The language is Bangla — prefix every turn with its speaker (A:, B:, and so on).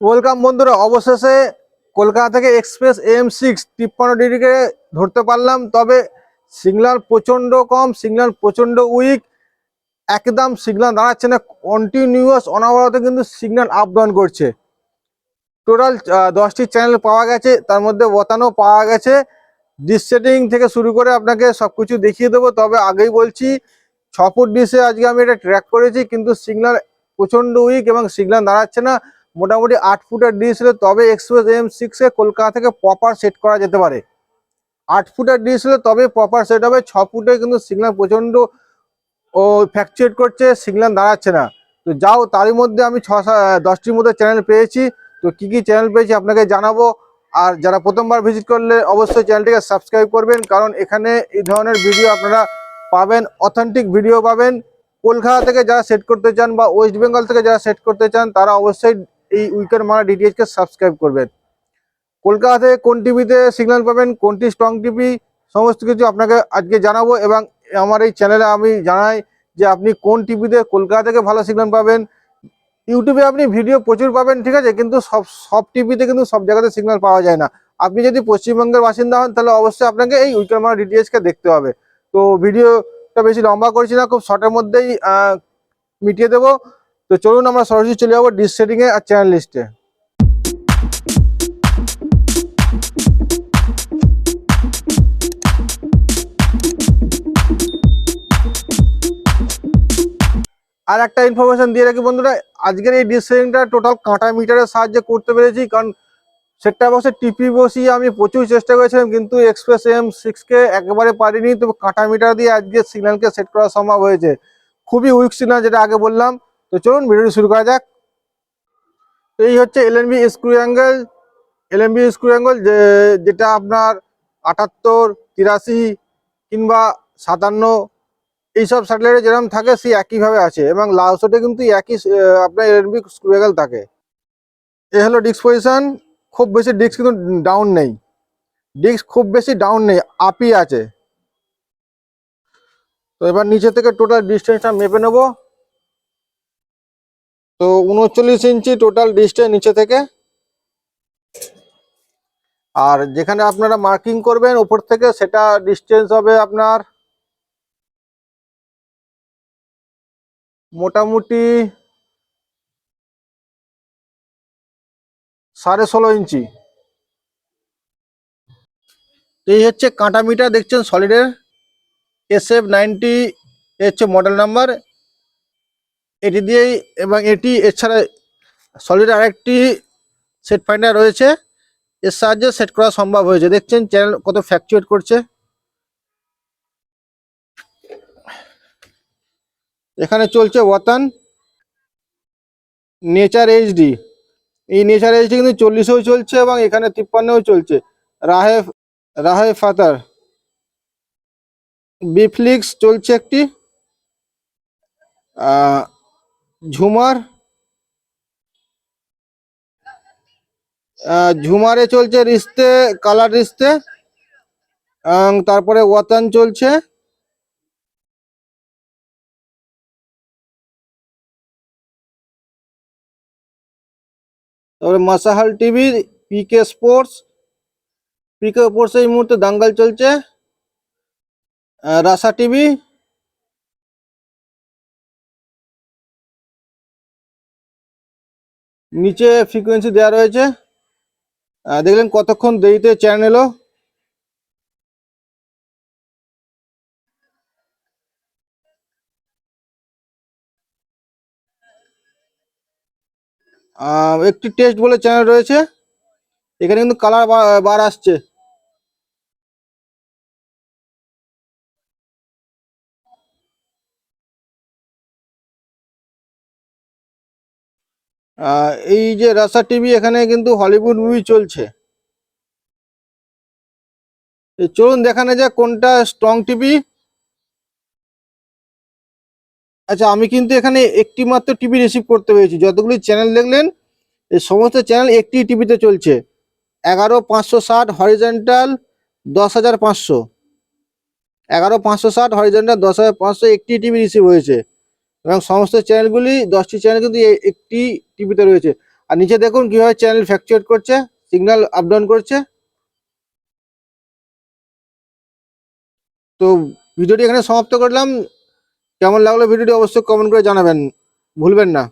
A: ওয়েলকাম বন্ধুরা, অবশেষে কলকাতা থেকে এক্সপ্রেস এম সিক্স তিপ্পান্ন ডিগ্রিকে ধরতে পারলাম, তবে সিগনাল প্রচণ্ড কম সিগনাল প্রচণ্ড উইক একদম সিগনাল দাঁড়াচ্ছে না কন্টিনিউয়াস অনবরত কিন্তু সিগনাল আপ ডাউন করছে। টোটাল দশটি চ্যানেল পাওয়া গেছে, তার মধ্যে বতানো পাওয়া গেছে। ডিস সেটিং থেকে শুরু করে আপনাকে সব কিছু দেখিয়ে দেবো, তবে আগেই বলছি ছ ফুট ডিসে আজকে আমি এটা ট্র্যাক করেছি, কিন্তু সিগনাল প্রচণ্ড উইক এবং সিগনাল দাঁড়াচ্ছে না। মোটামুটি আট ফুটের ডিশ হলে তবে এক্সপ্রেস এম সিক্সে কলকাতা থেকে প্রপার সেট করা যেতে পারে। আট ফুটের ডিশ হলে তবে প্রপার সেট হবে, ছ ফুটে কিন্তু সিগন্যাল প্রচণ্ড, ও ফ্যাকচুয়েট করছে সিগন্যাল দাঁড়াচ্ছে না। তো যাও, তারই মধ্যে আমি ছ দশটির মধ্যে চ্যানেল পেয়েছি। তো কি কি চ্যানেল পেয়েছি আপনাকে জানাব। আর যারা প্রথমবার ভিজিট করলে অবশ্যই চ্যানেলটিকে সাবস্ক্রাইব করবেন, কারণ এখানে এই ধরনের ভিডিও আপনারা পাবেন অথেন্টিক ভিডিও পাবেন। কলকাতা থেকে যারা সেট করতে চান বা ওয়েস্ট বেঙ্গল থেকে যারা সেট করতে চান, তারা অবশ্যই এই উইকের মারা ডিটিএইচকে সাবস্ক্রাইব করবেন। কলকাতা থেকে কোন টিভিতে সিগন্যাল পাবেন, কোনটি স্ট্রং টিভি, সমস্ত কিছু আপনাকে আজকে জানাব এবং আমার এই চ্যানেলে আমি জানাই যে আপনি কোন টিভিতে কলকাতা থেকে ভালো সিগন্যাল পাবেন। ইউটিউবে আপনি ভিডিও প্রচুর পাবেন, ঠিক আছে? কিন্তু সব সব টিভিতে কিন্তু সব জায়গাতে সিগন্যাল পাওয়া যায় না। আপনি যদি পশ্চিমবঙ্গের বাসিন্দা হন, তাহলে অবশ্যই আপনাকে এই উইকের মারা ডিটিএইচকে দেখতে হবে। তো ভিডিওটা বেশি লম্বা করছি না, খুব শর্টের মধ্যেই মিটিয়ে দেবো। তো চলুন আমরা সরাসরি চলে যাব ডিস সেটিং এ আর চ্যানেল লিস্টে। আর একটা ইনফরমেশন দিয়ে রাখি বন্ধুরা, আজকের এই ডিস সেটিংটা টোটাল কাঁটা মিটারের সাহায্যে করতে পেরেছি, কারণ সেটটা বক্সে টিপি বসিয়ে আমি প্রচুর চেষ্টা করেছিলাম, কিন্তু এক্সপ্রেস এম সিক্সকে একেবারে পারিনি, তবে কাঁটা মিটার দিয়ে আজকে সিগন্যালকে সেট করা সম্ভব হয়েছে। খুবই উইক সিগন্যাল যেটা আগে বললাম। তো চলুন ভিডিওটি শুরু করা যাক। এই হচ্ছে LNB screw angle LNB screw angle যেটা আপনার আটাত্তর, তিরাশি কিংবা সাতান্ন এইসব স্যাটেলাইটে যেরকম থাকে সেই একইভাবে আছে এবং লাউসোটে কিন্তু একই আপনার এলএনবি স্ক্রু অ্যাঙ্গেল থাকে। এ হলো ডিস্ক পজিশন খুব বেশি ডিস্ক কিন্তু ডাউন নেই। ডিস্ক খুব বেশি ডাউন নেই, আপই আছে। তো এবার নিচে থেকে টোটাল ডিস্টেন্সটা মেপে নেব। তো উনচল্লিশ ইঞ্চি টোটাল ডিস্টেন্স নিচে থেকে। আর যেখানে আপনারা মার্কিং করবেন, ওপর থেকে সেটা ডিস্টেন্স হবে আপনার মোটামুটি সাড়ে ষোলো ইঞ্চি। এই হচ্ছে কাঁটা মিটার, দেখছেন সলিডের এস এফ নাইনটি হচ্ছে মডেল নাম্বার এটি দিয়েই এবং এটি এছাড়া সলিড আরেকটি সেট ফাইন্ডার রয়েছে। এর সাহায্যে সেট করা সম্ভব হয়েছে। দেখছেন চ্যানেল কত ফ্যাকচুয়েট করছে। এখানে চলছে ওয়াতান নেচার এইচডি এই নেচার এইচডি কিন্তু চল্লিশেও চলছে এবং এখানে তিপ্পান্নও চলছে। রাহে রাহে ফাতার। বিফ্লিক্স চলছে একটি। ঝুমার? ঝুমারে চলছে রিস্তে, কালার রিস্তে তারপরে ওয়াতান চলছে। তারপরে মাসাহাল TV, PK sports PK sports এই মুহূর্তে দাঙ্গাল চলছে। রাসা টিভি নিচে ফ্রিকোয়েন্সি দেওয়া রয়েছে। দেখলেন কতক্ষণ দেরিতে চ্যানেল এলো। একটি টেস্ট বলে চ্যানেল রয়েছে। এখানে কিন্তু কালার বার আসছে। এই যে রাসা টিভি এখানে কিন্তু হলিউড মুভি চলছে। চলুন দেখানো যাক কোনটা স্ট্রং টিভি। আচ্ছা আমি কিন্তু এখানে একটি মাত্র টিভি রিসিভ করতে পেরেছি। যতগুলি চ্যানেল দেখলেন এই সমস্ত চ্যানেল একটি টিভিতে চলছে। এগারো পাঁচশো ষাট হরিজেন্টাল দশ হাজার পাঁচশো। এগারো পাঁচশো ষাট হরিজেন্টাল দশ হাজার পাঁচশো একটি টিভি রিসিভ হয়েছে। এবং সমস্ত চ্যানেলগুলি, দশটি চ্যানেল কিন্তু একটি টিভিতে রয়েছে। আর নিচে দেখুন কীভাবে চ্যানেল ফ্যাকচুয়েট করছে সিগন্যাল আপ ডাউন করছে। তো ভিডিওটি এখানে সমাপ্ত করলাম। কেমন লাগল ভিডিওটি অবশ্যই কমেন্ট করে জানাবেন। ভুলবেন না।